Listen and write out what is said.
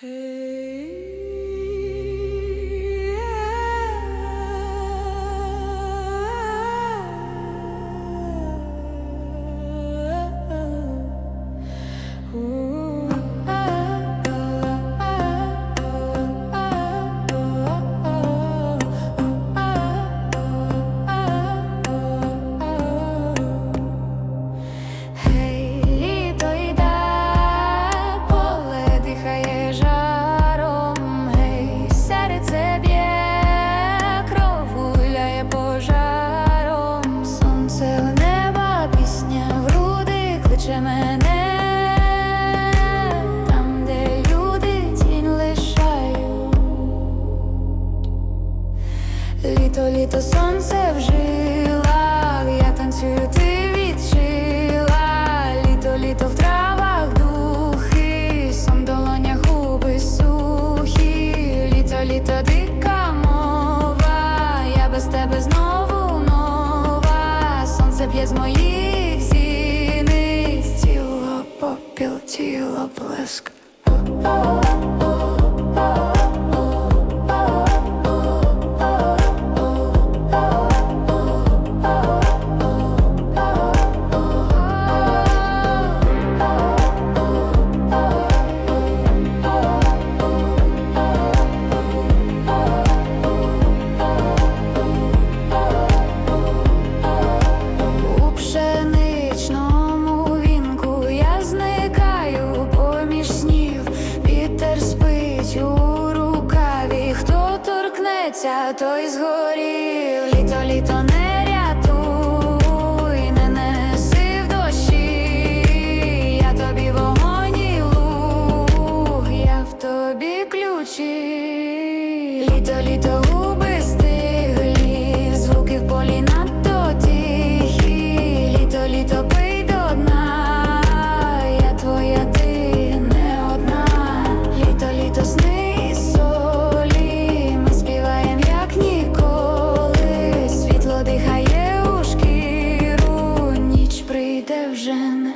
Hey. з тебе знову нова. Сонце б'є з моїх зіниць. Тіло, попіл, тіло, блиск. вітер спить у рукаві, хто торкнеться, той згорів. йде вже не.